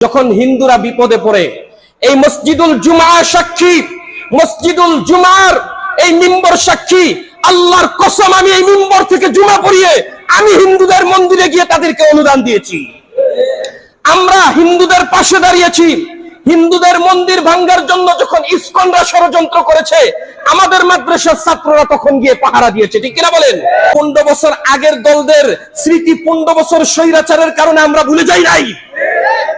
যখন হিন্দুরা বিপদে পড়ে, এই মসজিদুল জুমা সাক্ষী, মসজিদুল জুমার এই মিম্বর সাক্ষী, আল্লাহর কসম আমি এই মিম্বর থেকে জুমা পড়িয়ে আমি হিন্দুদের মন্দিরে গিয়ে তাদেরকে অনুদান দিয়েছি। আমরা হিন্দুদের পাশে দাঁড়িয়েছি। হিন্দুদের মন্দির ভাঙ্গার জন্য যখন ইসকনরা ষড়যন্ত্র করেছে, আমাদের মাদ্রাসার ছাত্ররা তখন গিয়ে পাহারা দিয়েছে, ঠিক কিনা বলেন? পনেরো বছর আগের দলদের স্মৃতি পনেরো বছর স্বৈরাচারের কারণে আমরা ভুলে যাই নাই।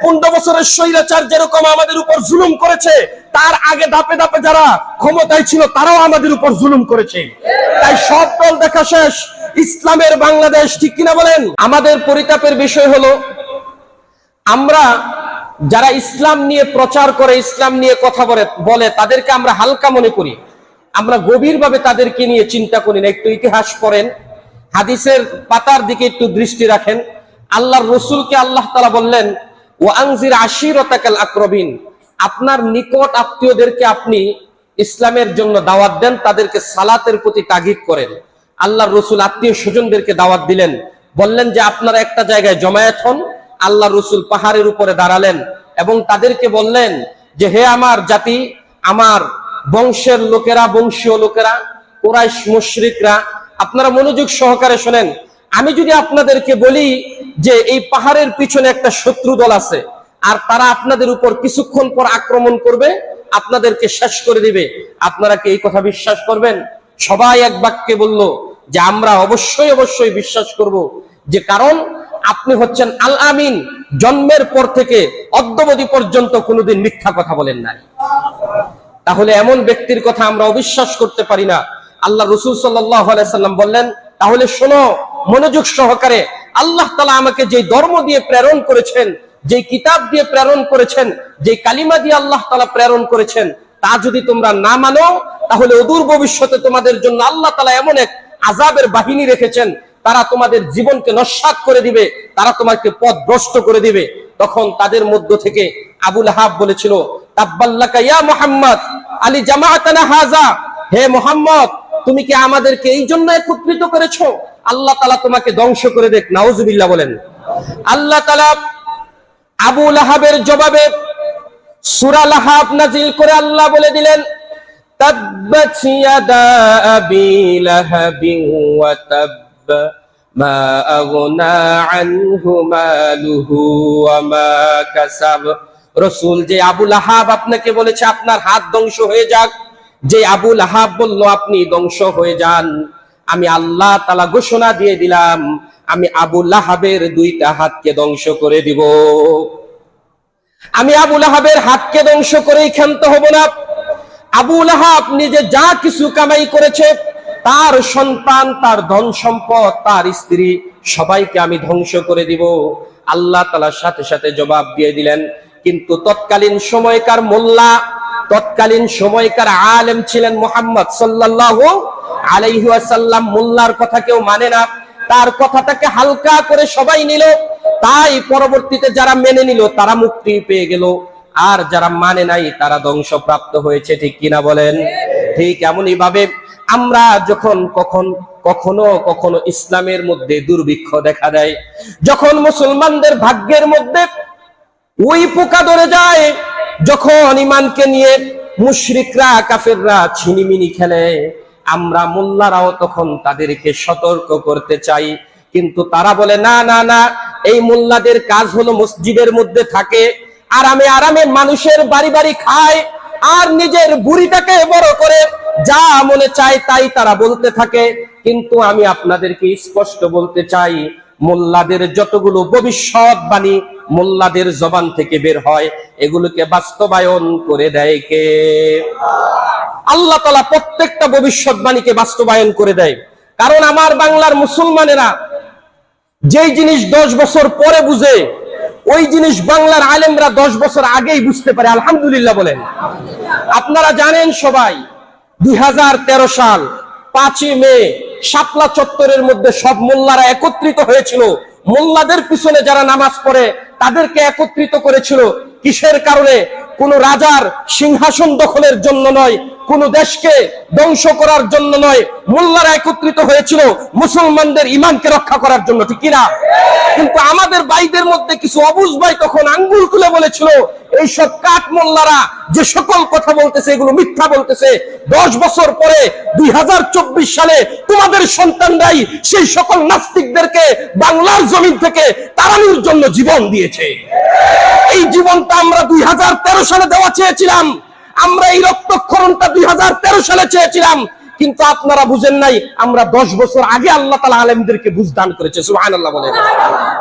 পনেরো বছরের স্বৈরাচার যেরকম আমাদের উপর জুলুম করেছে, তার আগে ধাপে ধাপে যারা ক্ষমতায় ছিল, তারাও আমাদের উপর জুলুম করেছে। তাই সব দল দেখা শেষ। ইসলামের বাংলাদেশ, ঠিক কিনা বলেন? আমাদের পরিতাপের বিষয় হলো, আমরা যারা ইসলাম নিয়ে প্রচার করে, ইসলাম নিয়ে কথা বলে বলে, তাদেরকে আমরা হালকা মনে করি। আমরা গভীরভাবে তাদেরকে নিয়ে চিন্তা করি না, একটু ইতিহাস পড়েন, হাদিসের পাতার দিকে একটু দৃষ্টি রাখেন। আল্লাহর রসুলকে আল্লাহ তালা বললেন ও আংজির আশিরতাকাল আক্রবিন আপনার নিকট আত্মীয়দেরকে আপনি ইসলামের জন্য দাওয়াত দেন, তাদেরকে সালাতের প্রতি তাগিদ করেন। আল্লাহর রসুল আত্মীয় স্বজনদেরকে দাওয়াত দিলেন। বললেন যে, আপনারা একটা জায়গায় জমায়েত হন আল্লাহ রসুল পাহাড়ের উপরে দাঁড়ালেন এবং তাদেরকে বললেন যে, হে আমার জাতি, আমার বংশের লোকেরা, বংশীয় লোকেরা, কোরাইশ মুশরিকরা, আপনারা মনোযোগ সহকারে শোনেন। আমি যদি আপনাদেরকে বলি যে, এই পাহাড়ের পিছনে একটা শত্রু দল আছে, আর তারা আপনাদের উপর কিছুক্ষণ পর আক্রমণ করবে, আপনাদেরকে শেষ করে দিবে। আপনারা কি এই কথা বিশ্বাস করবেন? সবাই এক বাক্যে বলল যে, আমরা অবশ্যই অবশ্যই বিশ্বাস করব যে, কারণ আপনি হচ্ছেন আল আমিন। জন্মের পর থেকে অদ্যবধি পর্যন্ত কোনোদিন মিথ্যা কথা বলেন নাই। তাহলে এমন ব্যক্তির কথা আমরা অবিশ্বাস করতে পারি না। আল্লাহ রসুল সাল্লাম বললেন, তাহলে শোনো, মনোযোগ সহকারে আল্লাহ তালা আমাকে যে ধর্ম দিয়ে প্রেরণ করেছেন যে কিতাব দিয়ে প্রেরণ করেছেন যে কালিমা দিয়ে আল্লাহ তালা প্রেরণ করেছেন, তা যদি তোমরা না মানো, তাহলে অদূর ভবিষ্যতে তোমাদের জন্য আল্লাহ তালা এমন এক আজাবের বাহিনী রেখেছেন তারা তোমাদের জীবনকে নস্বাত করে দিবে, তারা তোমাকে পথ ভ্রষ্ট করে দিবে। তখন তাদের মধ্য থেকে আবুল হাব বলেছিল মুহাম্মদ, আলী জামাআতানা হাজা। মোহাম্মদ, তুমি কি আমাদেরকে এই জন্য একত্রিত করেছ? আল্লাহ তালা তোমাকে ধ্বংস করে দেখ, নাউজুবিল্লাহ বলেন। আল্লাহ তালা আবু লাহাবের জবাবে সূরা লাহাব নাজিল করে আল্লাহ বলে দিলেন, তাব্বাত ইয়াদা আবি লাহাবিন ওয়া তাব্ব আগনা আনহু মালুহু ওয়া মা কাসাব রসুল, যে আবু লাহাব আপনাকে বলেছে, আপনার হাত ধ্বংস হয়ে যাক। যে আবু লাহাব বলল, আপনি ধ্বংস হয়ে যান। আমি আল্লাহ তালা ঘোষণা দিয়ে দিলাম, আমি আবু লাহাবের দুইটা হাতকে ধ্বংস করে দিব। আমি আবু লাহাবের হাতকে ধ্বংস করেই ক্ষান্ত হব না। আবু লাহাব নিজে যা কিছু কামাই করেছে তার সন্তান, তার ধন সম্পদ, তার স্ত্রী সবাইকে আমি ধ্বংস করে দিব। আল্লাহ তালার সাথে সাথে জবাব দিয়ে দিলেন, কিন্তু তৎকালীন সময়কার মোল্লা, তৎকালীন সময়কার আলেম ছিলেন মোহাম্মদ সাল্লাহ আলাইহি আসাল্লাম মোল্লার কথা কেউ মানে না। তার কথাটাকে হালকা করে সবাই নিল। তাই পরবর্তীতে যারা মেনে নিল, তারা মুক্তি পেয়ে গেল। আর যারা মানে নাই, তারা ধ্বংসপ্রাপ্ত হয়েছে ঠিক কিনা বলেন? ঠিক এমনই ভাবে আমরা যখন কখন, কখনো কখনো ইসলামের মধ্যে দুর্ভিক্ষ দেখা দেয়, যখন মুসলমানদের ভাগ্যের মধ্যে ওই পোকা ধরে যায়, যখন ইমানকে নিয়ে মুশরিকরা, কাফেররা ছিনিমিনি খেলে, আমরা মোল্লারাও তখন তাদেরকে সতর্ক করতে চাই। কিন্তু তারা বলে, না না না, এই মোল্লাদের কাজ হলো মসজিদের মধ্যে থাকে, আরামে আরামে মানুষের বাড়ি বাড়ি খায়, আর নিজের বুড়িটাকে বড় করে যা মনে চায় তাই তারা বলতে থাকে, কিন্তু আমি আপনাদেরকে স্পষ্ট বলতে চাই, মোল্লাদের যতগুলো ভবিষ্যৎবাণী মোল্লাদের জবান থেকে বের হয়, এগুলোকে বাস্তবায়ন করে দেয় কে? আল্লাহ তালা প্রত্যেকটা ভবিষ্যৎবাণীকে বাস্তবায়ন করে দেয়। কারণ আমার বাংলার মুসলমানেরা যেই জিনিস দশ বছর পরে বুঝে, ওই জিনিস বাংলার আলেমরা দশ বছর আগেই বুঝতে পারে, আলহামদুলিল্লাহ বলেন। আপনারা জানেন সবাই দুই হাজার তেরো সাল, পাঁচই মে, শাপলা চত্বরের মধ্যে সব মোল্লারা একত্রিত হয়েছিল। মোল্লাদের পিছনে যারা নামাজ পড়ে, তাদেরকে একত্রিত করেছিল। কিসের কারণে? কোন রাজার সিংহাসন দখলের জন্য নয় কোন দেশকে ধ্বংস করার জন্য নয়, মোল্লারা একত্রিত হয়েছিল মুসলমানদের ইমানকে রক্ষা করার জন্য, ঠিক কিনা? কিন্তু আমাদের ভাইদের মধ্যে কিছু অবুজ ভাই তখন আঙ্গুল তুলে বলেছিল এইসব কাঠ মোল্লারা যে সকল কথা বলতেছে, এগুলো মিথ্যা বলতেছে, দশ বছর পরে দুই হাজার চব্বিশ সালে তোমাদের সন্তানরাই সেই সকল নাস্তিকদেরকে বাংলার জমিন থেকে তাড়ানোর জন্য জীবন দিয়েছে। এই জীবনটা আমরা দুই হাজার তেরো সালে দেওয়া চেয়েছিলাম। আমরা এই রক্তক্ষরণটা দুই সালে চেয়েছিলাম, কিন্তু আপনারা বুঝেন নাই, আমরা দশ বছর আগে আল্লাহ তালা আলমদেরকে বুঝ দান করেছে সুহান আল্লাহ বলে।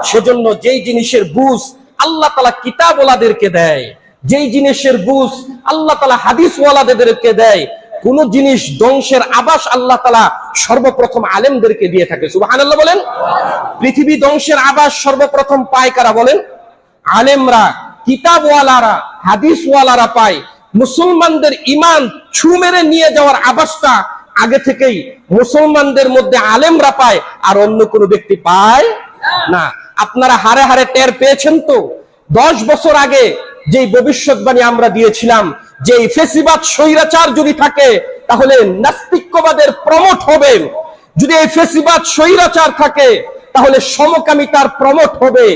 সেজন্য যেই জিনিসের বুঝ আল্লাহ তালা কিতাবওয়ালাদেরকে দেয়, যেই জিনিসের বুঝ আল্লাহ তালা হাদিসওয়ালাদেরকে দেয়, কোন জিনিস ধ্বংসের আবাস আল্লাহ তালা সর্বপ্রথম আলেমদেরকে দিয়ে থাকে সুবাহান বলেন। পৃথিবী ধ্বংসের আবাস সর্বপ্রথম পায় কারা বলেন? আলেমরা, কিতাবওয়ালারা, হাদিসওয়ালারা পায়। মুসলমানদের ইমান ছু মেরে নিয়ে যাওয়ার আবাসটা আগে থেকেই মুসলমানদের মধ্যে আলেমরা পায় আর অন্য কোনো ব্যক্তি পায় না। আপনারা হারে হারে টের পেয়েছেন তো? দশ বছর আগে যে ভবিষ্যৎবাণী আমরা দিয়েছিলাম যে ফেসিবাদ, স্বৈরাচার যদি থাকে, তাহলে নাস্তিক্যবাদের প্রমোট হবে। যদি এই ফেসিবাদ, স্বৈরাচার থাকে, তাহলে সমকামিতার প্রমোট হবে।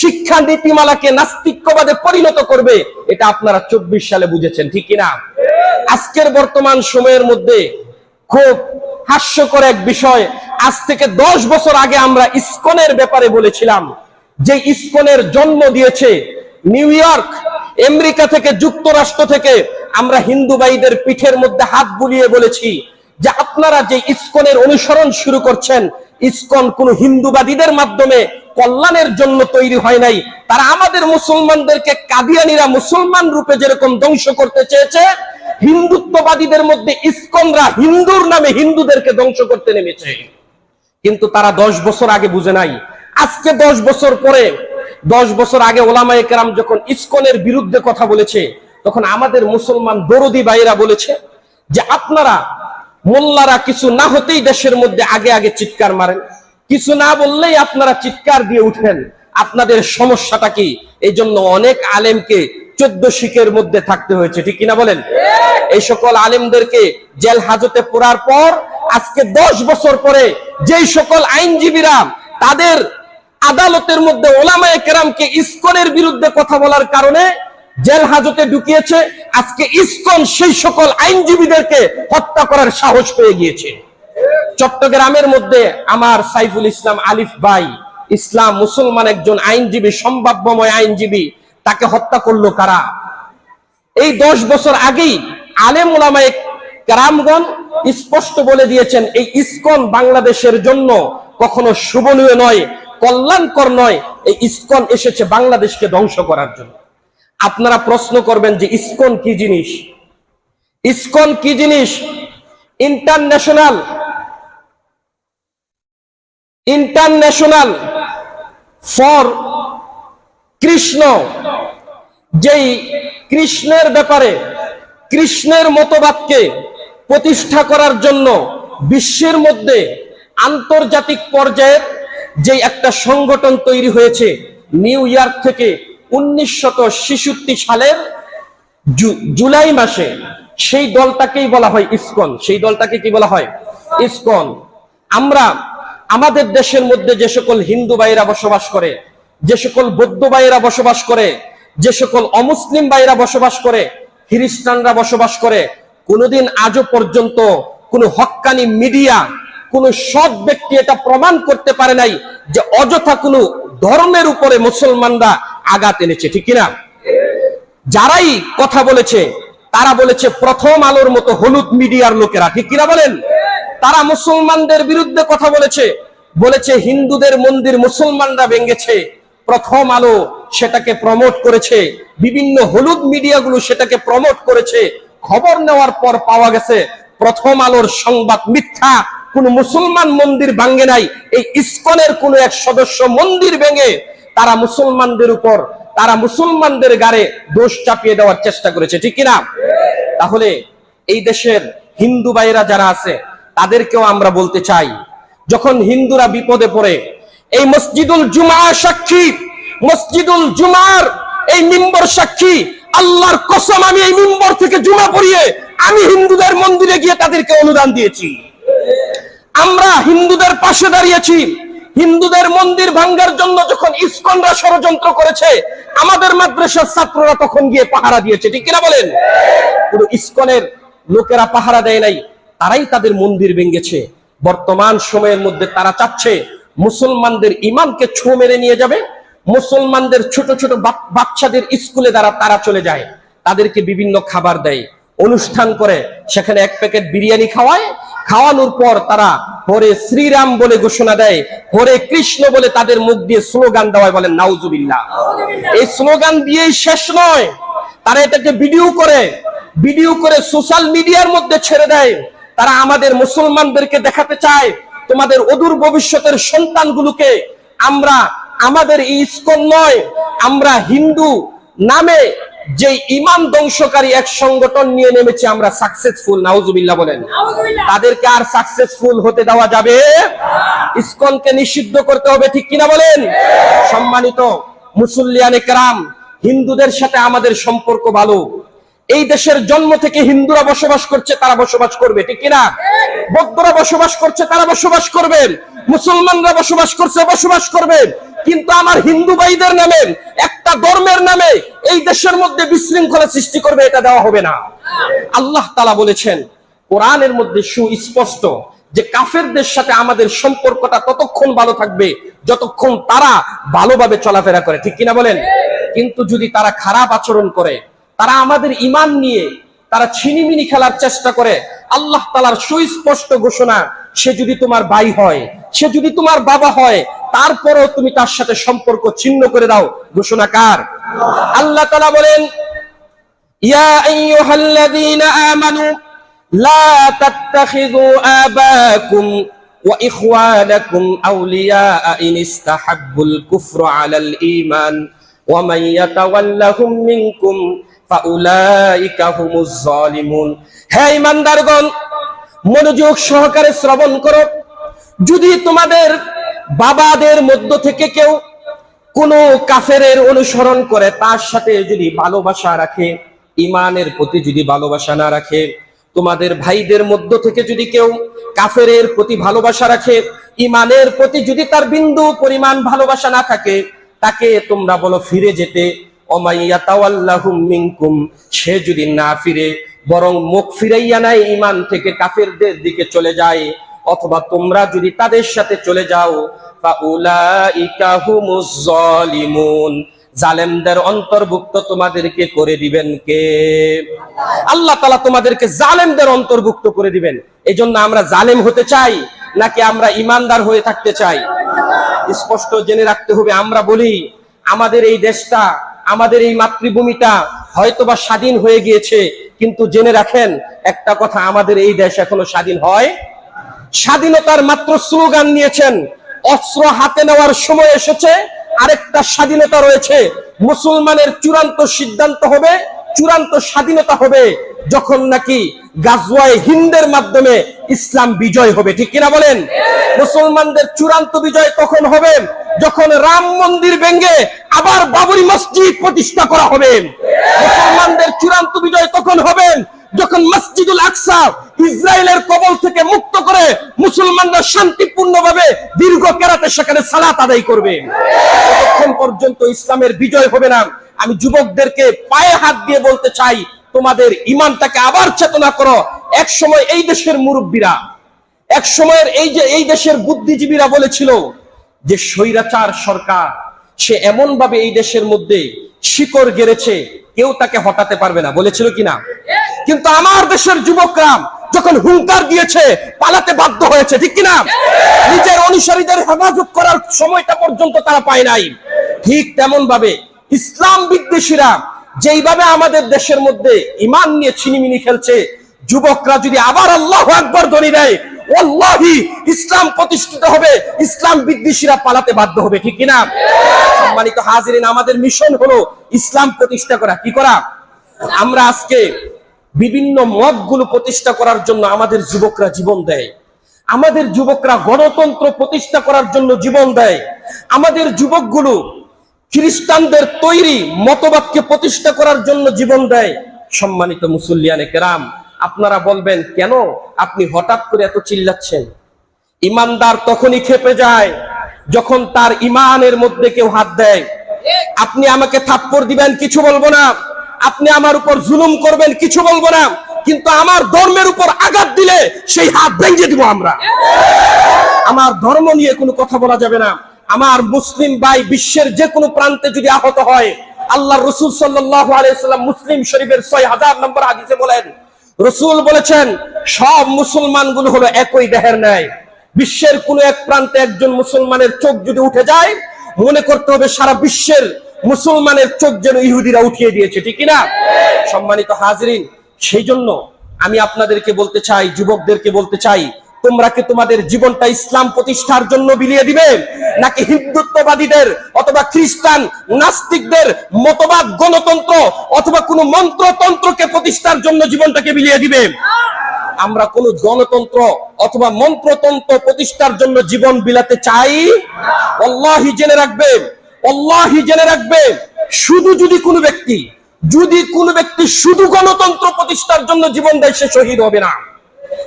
শিক্ষা নীতিমালাকে নাস্তিক্যবাদে পরিণত করবে, এটা আপনারা চব্বিশ সালে বুঝেছেন, ঠিক কিনা? আজকের বর্তমান সময়ের মধ্যে খুব হাস্যকর এক বিষয়, আজ থেকে দশ বছর আগে আমরা ইস্কনের ব্যাপারে বলেছিলাম, যে ইস্কনের জন্ম দিয়েছে নিউ ইয়র্ক, আমেরিকা থেকে যুক্তরাষ্ট্র থেকে, আমরা হিন্দু ভাইদের পিঠের মধ্যে হাত বুলিয়ে বলেছি যে আপনারা যে ইস্কনের অনুসরণ শুরু করছেন ইস্কন কোন হিন্দুবাদীদের মাধ্যমে কল্যাণের জন্য তৈরি হয় নাই। তারা আমাদের মুসলমানদেরকে কাদিয়ানিরা মুসলমান রূপে যেরকম ধ্বংস করতে চেয়েছে, হিন্দুত্ববাদীদের মধ্যে ইস্কনরা হিন্দুর নামে হিন্দুদেরকে ধ্বংস করতে নেমেছে। কিন্তু তারা দশ বছর আগে বুঝে নাই। আজকে দশ বছর পরে, দশ বছর আগে ওলামায়ে কেরাম যখন ইস্কনের বিরুদ্ধে কথা বলেছে, তখন আমাদের মুসলমান দরদি ভাইরা বলেছে যে, আপনারা মোল্লারা কিছু না হতেই দেশের মধ্যে আগে আগে চিৎকার মারেন। কিছু না বললেই আপনারা চিৎকার দিয়ে উঠেন। আপনাদের সমস্যাটা কি? এই জন্য অনেক আলেমকে চোদ্দ শিখের মধ্যে থাকতে হয়েছে। ঠিক কিনা বলেন? এই সকল আলেমদেরকে জেল হাজতে পড়ার পর আজকে দশ বছর পরে যেই সকল আইনজীবীরা তাদের আদালতের মধ্যে ওলামায়ে কেরামকে ইস্কনের বিরুদ্ধে কথা বলার কারণে জেল হাজতে ঢুকিয়েছে, আজকে ইস্কন সেই সকল আইনজীবীদেরকে হত্যা করার সাহস পেয়ে গিয়েছে। চট্টগ্রামের মধ্যে আমার সাইফুল ইসলাম আলিফ ভাই, ইসলাম মুসলমান একজন আইনজীবী, সম্ভাব্যময় আইনজীবী, তাকে হত্যা করল কারা? এই দশ বছর আগেই আলেম ওলামায়ে কেরামগণ স্পষ্ট বলে দিয়েছেন, এই ইস্কন বাংলাদেশের জন্য কখনো শুভনীয় নয়, কল্যাণকর নয়, এই ইস্কন এসেছে বাংলাদেশকে ধ্বংস করার জন্য। আপনারা প্রশ্ন করবেন যে ইস্কন কি জিনিস? ইস্কন কি জিনিস? ইন্টারন্যাশনাল। International for Krishna. যেই কৃষ্ণের ব্যাপারে, কৃষ্ণের মতবাদকে প্রতিষ্ঠা করার জন্য বিশ্বের মধ্যে আন্তর্জাতিক পর্যায়ের যে একটা সংগঠন তৈরি হয়েছে, নিউ ইয়র্ক থেকে উনিশশত সালের জুলাই মাসে সেই দলটাকেই বলা হয় ইসকন। সেই দলটাকে কি বলা হয়? ইসকন। আমরা, আমাদের দেশের মধ্যে যে সকল হিন্দু ভাইরা বসবাস করে, যে সকল বৌদ্ধ ভাইরা বসবাস করে, যে সকল অমুসলিম ভাইরা বসবাস করে, খ্রিস্টানরা বসবাস করে, কোনোদিন আজও পর্যন্ত কোন হক্কানি মিডিয়া, কোন সৎ ব্যক্তি এটা প্রমাণ করতে পারে নাই যে অযথা কোনো ধর্মের উপরে মুসলমানরা আঘাত এনেছে, ঠিক কিনা? যারাই কথা বলেছে, তারা বলেছে প্রথম আলোর মতো হলুদ মিডিয়ার লোকেরা, ঠিক কিনা বলেন? তারা মুসলমানদের বিরুদ্ধে কথা বলেছে বলেছে হিন্দুদের মন্দির মুসলমানরা ভেঙেছে, প্রথম আলো সেটাকে প্রমোট করেছে, বিভিন্ন হলুদ মিডিয়াগুলো সেটাকে প্রমোট করেছে, খবর নেওয়ার পর পাওয়া গেছে প্রথম আলোর সংবাদ মিথ্যা কোন মুসলমান মন্দির ভাঙ্গে নাই, এই ইস্কনের কোন এক সদস্য মন্দির ভেঙে তারা মুসলমানদের উপর, তারা মুসলমানদের গাড়ে দোষ চাপিয়ে দেওয়ার চেষ্টা করেছে, ঠিক কিনা? তাহলে এই দেশের হিন্দু ভাইরা যারা আছে, তাদেরকেও আমরা বলতে চাই, যখন হিন্দুরা বিপদে পড়ে, এই মসজিদুল জুমা সাক্ষী, মসজিদুল জুমার এই মিম্বর সাক্ষী, আল্লাহর কসম আমি এই মিম্বর থেকে জুমা পড়িয়ে আমি হিন্দুদের মন্দিরে গিয়ে তাদেরকে অনুদান দিয়েছি। আমরা হিন্দুদের পাশে দাঁড়িয়েছি। হিন্দুদের মন্দির ভাঙ্গার জন্য যখন ইসকনরা ষড়যন্ত্র করেছে, আমাদের মাদ্রাসার ছাত্ররা তখন গিয়ে পাহারা দিয়েছে। ঠিক কিনা বলেন? পুরো ইসকনের লোকেরা পাহারা দেয় নাই, তারাই তাদের মন্দির ভেঙেছে। বর্তমান সময়ের মধ্যে তারা চাচ্ছে মুসলমানদের ইমানকে ছো মেরে নিয়ে যাবে, মুসলমানদের ছোট ছোট বাচ্চাদের স্কুলে দ্বারা তারা চলে যায়, তাদেরকে বিভিন্ন খাবার দেয়। অনুষ্ঠান করে, সেখানে এক প্যাকেট বিরিয়ানি খাওয়ায় খাওয়ানোর পর তারা হরে শ্রীরাম বলে ঘোষণা দেয়, হরে কৃষ্ণ বলে তাদের মুখ দিয়ে স্লোগান দেওয়ায় বলেন, নাউজুবিল্লাহ। এই স্লোগান দিয়েই শেষ নয়, তারা এটাকে ভিডিও করে ভিডিও করে সোশ্যাল মিডিয়ার মধ্যে ছেড়ে দেয়। তারা আমাদের মুসলমানদেরকে দেখাতে চায়, তোমাদের অদূর ভবিষ্যতের সন্তানগুলোকে। আমরা আমাদের ইস্কন নয়, আমরা হিন্দু নামে যে ইমাম ধ্বংসকারী এক সংগঠন নিয়ে নেমেছে আমরা সাকসেসফুল নাউজুবিল্লাহ বলেন। তাদেরকে আর সাকসেসফুল হতে দেওয়া যাবে ইসকনকে নিষিদ্ধ করতে হবে ঠিক কিনা বলেন? সম্মানিত মুসল্লিয়ানে কেরাম হিন্দুদের সাথে আমাদের সম্পর্ক ভালো। এই দেশের জন্ম থেকে হিন্দুরা বসবাস করছে, তারা বসবাস করবে, ঠিক কিনা? বৌদ্ধরা বসবাস করছে, তারা বসবাস করবেন মুসলমানরা বসবাস করছে, বসবাস করবেন কিন্তু আমার হিন্দু ভাইদের নামে, একটা ধর্মের নামে এই দেশের মধ্যে বিশৃঙ্খলা সৃষ্টি করবে, এটা দেওয়া হবে না। আল্লাহ তালা বলেছেন, কোরআনের মধ্যে সুস্পষ্ট যে কাফেরদের সাথে আমাদের সম্পর্কটা ততক্ষণ ভালো থাকবে যতক্ষণ তারা ভালোভাবে চলাফেরা করে, ঠিক কিনা বলেন? কিন্তু যদি তারা খারাপ আচরণ করে তারা আমাদের ইমান নিয়ে তারা ছিনিমিনি খেলার চেষ্টা করে আল্লাহ তালার সুস্পষ্ট ঘোষণা সে যদি তোমার ভাই হয় সে যদি তোমার বাবা হয় তারপরেও তুমি তার সাথে সম্পর্ক ছিন্ন করে দাও ঘোষণা কার আল্লাহ তালা বলেন يا أيها الذين آمنوا لا تتخذوا آباءكم وإخوانكم أولياء إن استحبوا الكفر على الإيمان ومن يتولهم منكم فأولئك هم الظالمون হে ইমানদারগণ মনোযোগ সহকারে শ্রবণ করো। যদি তোমাদের বাবাদের মধ্য থেকে কেউ কোন কাফেরের অনুসরণ করে, তার সাথে যদি ভালোবাসা রাখে ইমানের প্রতি যদি ভালোবাসা না রাখে, তোমাদের ভাইদের মধ্য থেকে যদি কেউ কাফেরের প্রতি ভালোবাসা রাখে ইমানের প্রতি যদি তার বিন্দু পরিমাণ ভালোবাসা না থাকে, তাকে তোমরা বলো ফিরে যেতে। সে যদি না ফিরে, বরং মুখ ফিরাইয়া নাই ইমান থেকে কাফেরদের দিকে চলে যায়, অথবা তোমরা যদি তাদের সাথে চলে যাও জালেমদের অন্তর্ভুক্ত তোমাদেরকে করে দিবেন কে? আল্লাহ তালা তোমাদেরকে জালেমদের অন্তর্ভুক্ত করে দিবেন। এই আমরা জালেম হতে চাই, নাকি আমরা ইমানদার হয়ে থাকতে চাই? স্পষ্ট জেনে রাখতে হবে, আমরা বলি, আমাদের এই দেশটা আমাদের এই মাতৃভূমিটা হয়তোবা স্বাধীন হয়ে গিয়েছে, কিন্তু জেনে রাখেন, একটা কথা, আমাদের এই দেশ এখনও স্বাধীন হয়। স্বাধীনতার মাত্র স্লোগান নিয়েছেন, অস্ত্র হাতে নেওয়ার সময় এসেছে, আরেকটা স্বাধীনতা রয়েছে, মুসলমানের চূড়ান্ত সিদ্ধান্ত হবে চূড়ান্ত স্বাধীনতা হবে যখন নাকি গাজওয়ায় হিন্দের মাধ্যমে ইসলাম বিজয় হবে। ঠিক কিনা বলেন? মুসলমানদের চূড়ান্ত বিজয় তখন হবে যখন রাম মন্দির ভেঙ্গে আবার বাবরি মসজিদ প্রতিষ্ঠা করা হবে। মুসলমানদের চূড়ান্ত বিজয় তখন হবে যখন মসজিদুল আকসা ইসরায়েলের কবল থেকে মুক্ত করে মুসলমানরা শান্তিপূর্ণভাবে দীর্ঘ কেরাতে সেখানে সালাত আদায় করবে। ততক্ষণ পর্যন্ত ইসলামের বিজয় হবে না। আমি যুবকদেরকে পায়ে হাত দিয়ে বলতে চাই, তোমাদের ইমানটাকে আবার চেতনা করো। এক সময় এই দেশের মুরব্বীরা, এক সময়ের এই যে, এই দেশের বুদ্ধিজীবীরা বলেছিল যে, স্বৈরাচার সরকার, সে এমন ভাবে এই দেশের মধ্যে শিকড় গেড়েছে, কেউ তাকে হটাতে পারবে না, বলেছিল কিনা? কিন্তু আমার দেশের যুবকরা যখন হুঙ্কার দিয়েছে, পালাতে বাধ্য হয়েছে, ঠিক কিনা? নিজের অনুসারীদের হেফাজত করার সময়টা পর্যন্ত তারা পায় নাই। ঠিক তেমন ভাবে ইসলাম বিদ্বেষীরা যেইভাবে আমাদের দেশের মধ্যে ইমান নিয়ে ছিনিমিনি খেলছে, যুবকরা যদি আবার আল্লাহ একবার ধরি দেয়, ওয়াল্লাহি, ইসলাম প্রতিষ্ঠিত হবে, ইসলাম বিদ্বেষীরা পালাতে বাধ্য হবে, ঠিক কিনা? সম্মানিত হাজিরিন, আমাদের মিশন হলো ইসলাম প্রতিষ্ঠা করা। কি করা? আমরা আজকে বিভিন্ন মতগুলো প্রতিষ্ঠা করার জন্য আমাদের যুবকরা জীবন দেয়। আমাদের যুবকরা গণতন্ত্র প্রতিষ্ঠা করার জন্য জীবন দেয়। আমাদের যুবকগুলো খ্রিস্টানদের তৈরি মতবাদকে প্রতিষ্ঠা করার জন্য জীবন দেয় সম্মানিত মুসল্লিয়ানে কেরাম। আপনারা বলবেন, কেন? আপনি হঠাৎ করে এত চিল্লাচ্ছেন? ইমানদার তখনই খেপে যায় যখন তার ইমানের মধ্যে কেউ হাত দেয়। আপনি আমাকে থাপ্পড় দিবেন, কিছু বলব না। আপনি আমার উপর জুলুম করবেন, কিছু বলব না। কিন্তু আমার ধর্মের উপর আঘাত দিলে সেই হাত ভেঙে দিব আমরা। আমার ধর্ম নিয়ে কোনো কথা বলা যাবে না। আমার মুসলিম ভাই বিশ্বের যে কোনো প্রান্তে যদি আহত হয় আল্লাহ রসুল আলাইসাল্লাম মুসলিম শরীফের ছয় হাজার নম্বর হাদিসে বলেন, রসুল বলেছেন, সব মুসলমানগুলো হলো একই দেহের ন্যায়। বিশ্বের কোন এক প্রান্তে একজন মুসলমানের চোখ যদি উঠে যায়, মনে করতে হবে সারা বিশ্বের মুসলমানের চোখ যেন ইহুদিরা উঠিয়ে দিয়েছে, ঠিক না সম্মানিত হাজরিন, সেই জন্য আমি আপনাদেরকে বলতে চাই, যুবকদেরকে বলতে চাই তোমরা কি তোমাদের জীবনটা ইসলাম প্রতিষ্ঠার জন্য বিলিয়ে দিবে? নাকি হিন্দুত্ববাদীদের অথবা খ্রিস্টান নাস্তিকদের মতবাদ, গণতন্ত্র অথবা কোনো মন্ত্রতন্ত্রকে প্রতিষ্ঠার জন্য জীবনটাকে বিলিয়ে দিবে? আমরা কোন গণতন্ত্র অথবা মন্ত্রতন্ত্র প্রতিষ্ঠার জন্য জীবন বিলাতে চাই? অল্লাহি জেনে রাখবে অল্লাহি জেনে রাখবে। শুধু যদি কোনো ব্যক্তি, যদি কোনো ব্যক্তি শুধু গণতন্ত্র প্রতিষ্ঠার জন্য জীবন দেয়, সে শহীদ হবে না।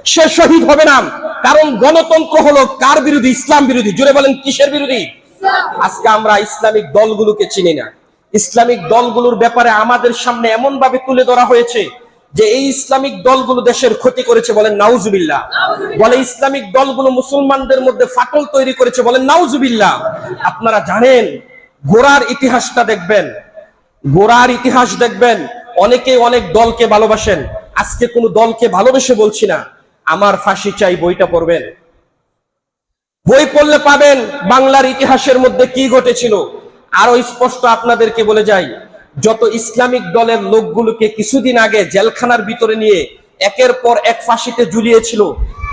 সে শহীদ হবে না। কারণ গণতন্ত্র হলো কার বিরোধী? ইসলাম বিরোধী। জুড়ে বলেন, কিসের বিরোধী? আজকে আমরা ইসলামিক দলগুলোকে চিনি না। ইসলামিক দলগুলোর ব্যাপারে আমাদের সামনে এমন ভাবে তুলে ধরা হয়েছে যে এই ইসলামিক দলগুলো দেশের ক্ষতি করেছে বলেন নাউজুবিল্লাহ। বলে ইসলামিক দলগুলো মুসলমানদের মধ্যে ফাটল তৈরি করেছে বলেন নাউজুবিল্লাহ। আপনারা জানেন গোড়ার ইতিহাসটা দেখবেন। গোড়ার ইতিহাস দেখবেন। অনেকে অনেক দলকে ভালোবাসেন। আজকে কোন দলকে ভালোবেসে বলছি না, আমার ফাঁসি চাই, বইটা পড়বেন। বই পড়লে পাবেন বাংলার ইতিহাসের মধ্যে কি ঘটেছিল। আরও স্পষ্ট আপনাদেরকে বলে যাই, যত ইসলামিক দলের লোকগুলোকে কিছুদিন আগে জেলখানার ভিতরে নিয়ে একের পর এক ফাঁসিতে ঝুলিয়েছিল,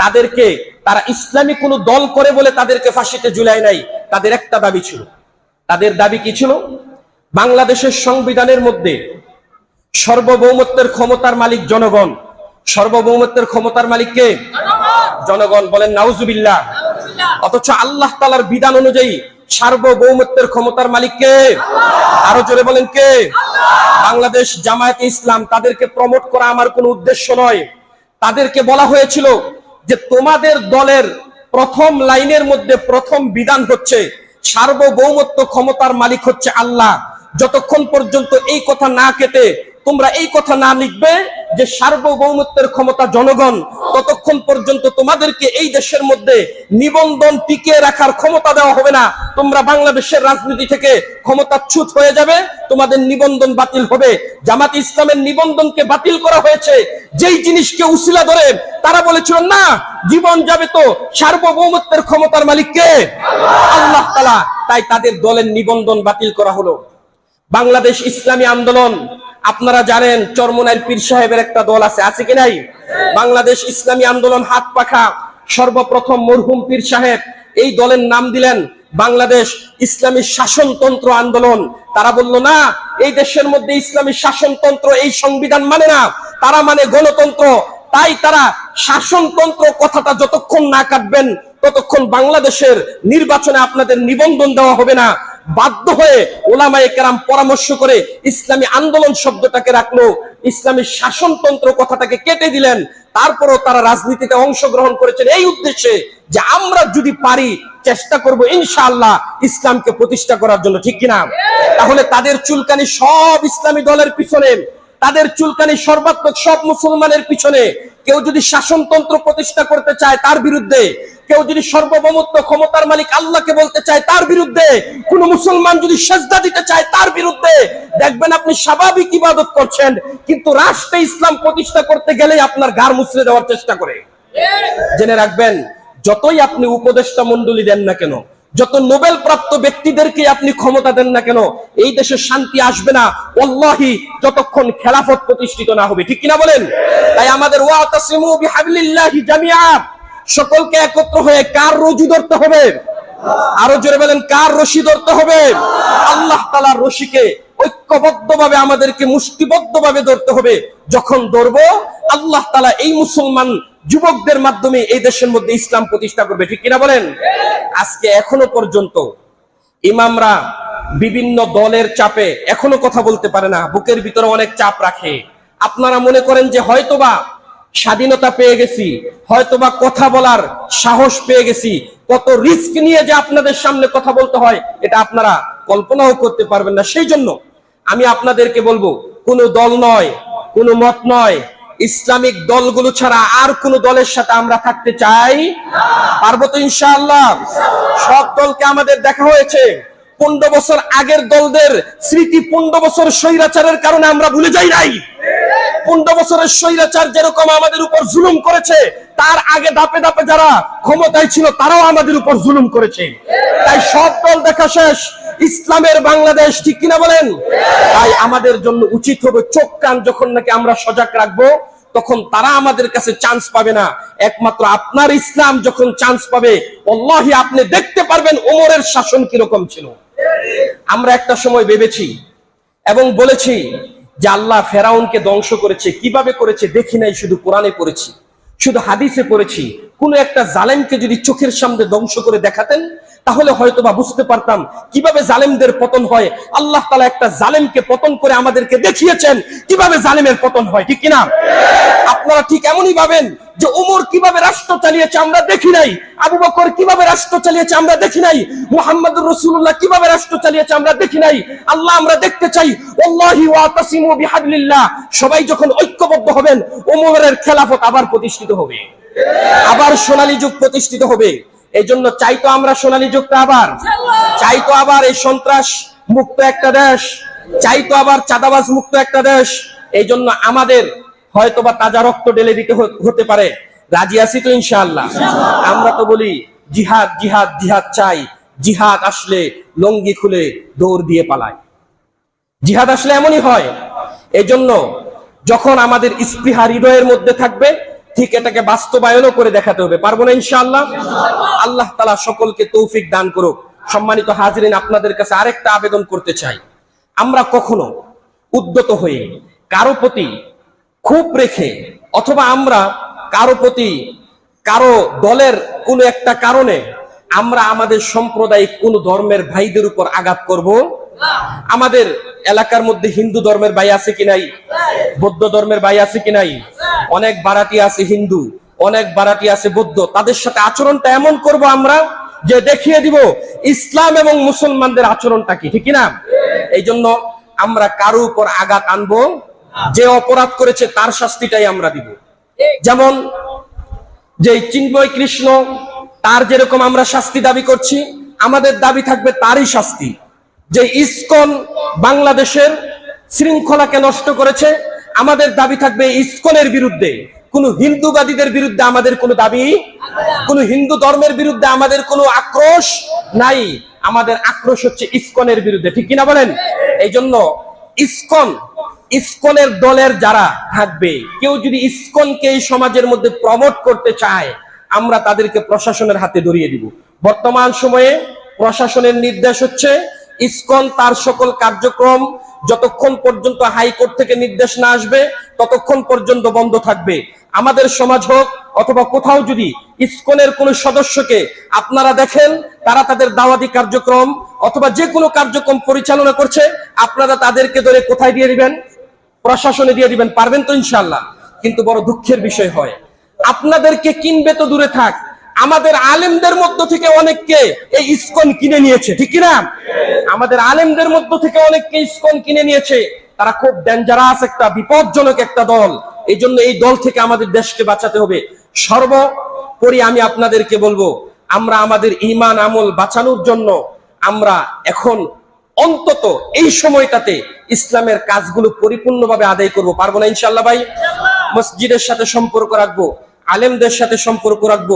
তাদেরকে তারা ইসলামী কোনো দল করে বলে তাদেরকে ফাঁসিতে ঝুলাই নাই, তাদের একটা দাবি ছিল। তাদের দাবি কি ছিল? বাংলাদেশের সংবিধানের মধ্যে সর্বভৌমত্বের ক্ষমতার মালিক জনগণ। সর্বভৌমত্বের ক্ষমতার মালিক কে? জনগণ বলেন নাউজুবিল্লাহ। অথচ আল্লাহ তালার বিধান অনুযায়ী সার্বভৌমত্বের ক্ষমতার মালিক কে? আরও জোরে বলেন কে? বাংলাদেশ জামায়াতে ইসলাম তাদেরকে প্রমোট করা আমার কোনো উদ্দেশ্য নয়। তাদেরকে বলা হয়েছিল যে তোমাদের দলের প্রথম লাইনের মধ্যে প্রথম বিধান হচ্ছে সার্বভৌমত্ব ক্ষমতার মালিক হচ্ছে আল্লাহ। যতক্ষণ পর্যন্ত এই কথা না কেটে তোমরা এই কথা না লিখবে যে সার্বভৌমত্বের ক্ষমতা জনগণ ততক্ষণ পর্যন্ত তোমাদেরকে এই দেশের মধ্যে নিবন্ধন টিকিয়ে রাখার ক্ষমতা দেওয়া হবে না। তোমরা বাংলাদেশের রাজনীতি থেকে ক্ষমতাচ্যুত হয়ে যাবে, তোমাদের নিবন্ধন বাতিল হবে। জামাত ইসলামের নিবন্ধনকে বাতিল করা হয়েছে। যেই জিনিসকে উসিলা ধরে তারা বলেছিল, না, জীবন যাবে তো সার্বভৌমত্বের ক্ষমতার মালিক কে? আল্লাহ তালা তাই তাদের দলের নিবন্ধন বাতিল করা হলো। বাংলাদেশ ইসলামী আন্দোলন আপনারা জানেন চরমনাইল পীর সাহেবের একটা দল আছে আছে কি নাই? বাংলাদেশ ইসলামী আন্দোলন হাত পাখা, সর্বপ্রথম মরহুম পীর সাহেব এই দলের নাম দিলেন বাংলাদেশ ইসলামী শাসনতন্ত্র আন্দোলন। তারা বলল, না, এই দেশের মধ্যে ইসলামী শাসনতন্ত্র এই সংবিধান মানে না, তারা মানে গণতন্ত্র। তাই তারা শাসনতন্ত্র কথাটা যতক্ষণ না কাটবেন, ততক্ষণ বাংলাদেশের নির্বাচনে আপনাদের নিবন্ধন দেওয়া হবে না। বাধ্য হয়ে ওলামায়ে কেরাম পরামর্শ করে ইসলামী আন্দোলন শব্দটাকে রাখল, ইসলামী শাসনতন্ত্র কথাটাকে কেটে দিলেন, তারপরও তারা রাজনীতিতে অংশগ্রহণ করেছেন এই উদ্দেশ্যে যে আমরা যদি পারি, চেষ্টা করব ইনশাআল্লাহ ইসলামকে প্রতিষ্ঠা করার জন্য, ঠিক কিনা? তাহলে তাদের চুলকানি সব ইসলামী দলের পিছনে। তাদের চুলকানি সর্বাত্মক সব মুসলমানের পিছনে। কেউ যদি শাসনতন্ত্র প্রতিষ্ঠা করতে চায় তার বিরুদ্ধে কেউ যদি সর্বভৌমত্ব ক্ষমতার মালিক আল্লাহকে বলতে চায় তার বিরুদ্ধে কোন মুসলমান যদি সেজদা দিতে চায় তার বিরুদ্ধে দেখবেন আপনি স্বাভাবিক ইবাদত করছেন কিন্তু রাষ্ট্রে ইসলাম প্রতিষ্ঠা করতে গেলে আপনার গার মুছড়ে দেওয়ার চেষ্টা করে। জেনে রাখবেন যতই আপনি উপদেষ্টা মন্ডলী দেন না কেন যত নোবেল প্রাপ্ত ব্যক্তিদেরকে আপনি ক্ষমতা দেন না কেন, এই দেশে শান্তি আসবে না। অল্লাহি যতক্ষণ খেলাফত প্রতিষ্ঠিত না হবে। ঠিক কিনা বলেন? তাই আমাদের সকলকে একত্র হয়ে কার রজু ধরতে হবে? আরও জোরে বলেন, কার রশি ধরতে হবে? আল্লাহ তালার রশিকে ঐক্যবদ্ধ ভাবে আমাদেরকে মুষ্টিবদ্ধভাবে ধরতে হবে। যখন ধরব, আল্লাহ তালা এই মুসলমান যুবকদের মাধ্যমে এই দেশের মধ্যে ইসলাম প্রতিষ্ঠা করবে। ঠিক কিনা বলেন? আজকে এখনও পর্যন্ত ইমামরা বিভিন্ন দলের চাপে এখনও কথা বলতে পারে না, বুকের ভিতরে অনেক চাপ রাখে। আপনারা মনে করেন যে হয়তোবা স্বাধীনতা পেয়ে গেছি, হয়তোবা কথা বলার সাহস পেয়ে গেছি, কত রিস্ক নিয়ে যে আপনাদের সামনে কথা বলতে হয়, এটা আপনারা কল্পনাও করতে পারবেন না। সেই জন্য আমি আপনাদেরকে বলব, কোনো দল নয়, কোনো মত নয়, ইসলামিক দলগুলো ছাড়া আর কোন দলের সাথে আমরা থাকতে চাই পারব তো ইনশাআল্লাহ। সব দলকে আমাদের দেখা হয়েছে। পনেরো বছর আগের দলদের স্মৃতি পনেরো বছর স্বৈরাচারের কারণে আমরা ভুলে যাই নাই। পনেরো বছরের স্বৈরাচার যেরকম আমাদের উপর জুলুম করেছে, তার আগে ধাপে ধাপে যারা ক্ষমতায় ছিল, তারাও আমাদের উপর জুলুম করেছে। তাই সব দল দেখা শেষ। ইসলামের বাংলাদেশ ঠিক কিনা বলেন? তাই আমাদের জন্য উচিত হবে চোখ কান যখন নাকি আমরা সজাগ রাখব, তখন তারা আমাদের কাছে চান্স পাবে না। একমাত্র আপনার ইসলাম যখন চান্স পাবে অল্লাহি আপনি দেখতে পারবেন ওমরের শাসন কীরকম ছিল। আমরা একটা সময় ভেবেছি এবং বলেছি যে আল্লাহ ফেরাউনকে ধ্বংস করেছে, কীভাবে করেছে দেখি নাই, শুধু কোরআনে পড়েছি। শুধু হাদিসে পড়েছি। কোন একটা জালেমকে যদি চোখের সামনে ধ্বংস করে দেখাতেন তাহলে হয়তো বা বুঝতে পারতাম কীভাবে জালেমদের পতন হয়। আল্লাহ তালা একটা জালেমকে পতন করে আমাদেরকে দেখিয়েছেন কীভাবে জালেমের পতন হয়, ঠিক কিনা? আপনারা ঠিক এমনই ভাবেন যে উমর কীভাবে রাষ্ট্র চালিয়েছে আমরা দেখি নাই, আবু বকর কীভাবে রাষ্ট্র চালিয়েছে আমরা দেখি নাই, মুহাম্মদুর রাসূলুল্লাহ কীভাবে রাষ্ট্র চালিয়েছে আমরা দেখি নাই। আল্লাহ আমরা দেখতে চাই আল্লাহি সবাই যখন ঐক্যবদ্ধ হবেন ওমরের খেলাফত আবার প্রতিষ্ঠিত হবে। আবার সোনালী যুগ প্রতিষ্ঠিত হবে। এই জন্য চাইতো আমরা সোনালী যুগটা আবার। চাইতো আবার এই সন্ত্রাস মুক্ত একটা দেশ। চাইতো আবার চাঁদাবাজ মুক্ত একটা দেশ। এই জন্য আমাদের হয়তোবা তাজা রক্ত ঢেলে দিতে হতে পারে। রাজি আছি তো ইনশাআল্লাহ। আমরা তো বলি জিহাদ জিহাদ জিহাদ চাই। জিহাদ আসলে লঙ্গি খুলে দৌড় দিয়ে পালায়। জিহাদ আসলে এমনই হয়। এজন্য যখন আমাদের স্পৃহা হৃদয়ের মধ্যে থাকবে ঠিক এটাকে বাস্তবায়নও করে দেখাতে হবে। পারব না ইনশাআল্লাহ? আল্লাহ তালা সকলকে তৌফিক দান করুক। সম্মানিত হাজরিন, আপনাদের কাছে আরেকটা আবেদন করতে চাই। আমরা কখনো উদ্যত হয়ে কারও প্রতি খুব রেখে অথবা আমরা কারও প্রতি কারও দলের কোনো একটা কারণে আমরা আমাদের সাম্প্রদায়িক কোন ধর্মের ভাইদের উপর আঘাত করব? আমাদের এলাকার মধ্যে হিন্দু ধর্মের ভাই আছে কি নাই? বৌদ্ধ ধর্মের ভাই আছে কি নাই? অনেক বারাটি আছে হিন্দু, অনেক বারাটি আছে বৌদ্ধ। তাদের সাথে আচরণটা এমন করব আমরা যে দেখিয়ে দিব ইসলাম এবং মুসলমানদের আচরণটা কি, ঠিক না? এই জন্য আমরা কারও উপর আঘাত আনব, যে অপরাধ করেছে তার শাস্তিটাই আমরা দিব। যেমন যে চিন্ময় কৃষ্ণ, তার যেরকম আমরা শাস্তি দাবি করছি, আমাদের দাবি থাকবে তারই শাস্তি। যে ইসকন বাংলাদেশের শৃঙ্খলাকে নষ্ট করেছে, আমাদের দাবি থাকবে ইসকনের বিরুদ্ধে। কোন হিন্দুবাদীদের বিরুদ্ধে আমাদের কোনো দাবি, কোন হিন্দু ধর্মের বিরুদ্ধে আমাদের কোনো আক্রোশ নাই। আমাদের আক্রোশ হচ্ছে ইসকনের বিরুদ্ধে, ঠিক কিনা বলেন? এই জন্য ইসকন, ইসকনের দলের যারা থাকবে, কেউ যদি ইসকনকে এই সমাজের মধ্যে প্রমোট করতে চায়, আমরা তাদেরকে প্রশাসনের হাতে ধরিয়ে দিব। বর্তমান সময়ে প্রশাসনের নির্দেশ হচ্ছে ইসকন তার সকল কার্যক্রম যতক্ষণ পর্যন্ত হাইকোর্ট থেকে নির্দেশ না আসবে, ততক্ষণ পর্যন্ত বন্ধ থাকবে। আমাদের সমাজ হোক অথবা কোথাও যদি ইসকনের কোন সদস্যকে আপনারা দেখেন, তারা তাদের দাওয়াতি কার্যক্রম অথবা যে কোনো কার্যক্রম পরিচালনা করছে, আপনারা তাদেরকে ধরে কোথায় দিয়ে দিবেন? প্রশাসনে দিয়ে দিবেন, পারবেন তো ইনশাল্লাহ কিন্তু বড় দুঃখের বিষয় হয়, আপনাদেরকে কিনবে তো দূরে থাক আমাদের আলেমদের মধ্য থেকে অনেককে এই ইসকন কিনে নিয়েছে, ঠিক কিনা? আমাদের আলেমদের মধ্য থেকে অনেককে ইস্কন কিনে নিয়েছে। তারা খুব ডেঞ্জারাস একটা, বিপজ্জনক একটা দল। এই জন্য এই দল থেকে আমাদের দেশকে বাঁচাতে হবে। সর্বোপরি আমি আপনাদেরকে বলব, আমরা আমাদের ইমান আমল বাঁচানোর জন্য আমরা এখন অন্তত এই সময়টাতে ইসলামের কাজগুলো পরিপূর্ণভাবে আদায় করব। পারব না ইনশাল্লাহ ভাই? মসজিদের সাথে সম্পর্ক রাখব। আলেমদের সাথে সম্পর্ক রাখব,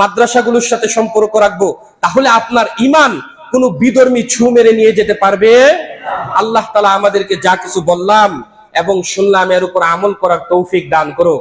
মাদ্রাসাগুলোর সাথে সম্পর্ক রাখব, তাহলে আপনার ইমান কোন বিধর্মী ছু মেরে নিয়ে যেতে পারবে? আল্লাহ তালা আমাদেরকে যা কিছু বললাম এবং শুনলাম, এর উপর আমল করার তৌফিক দান করো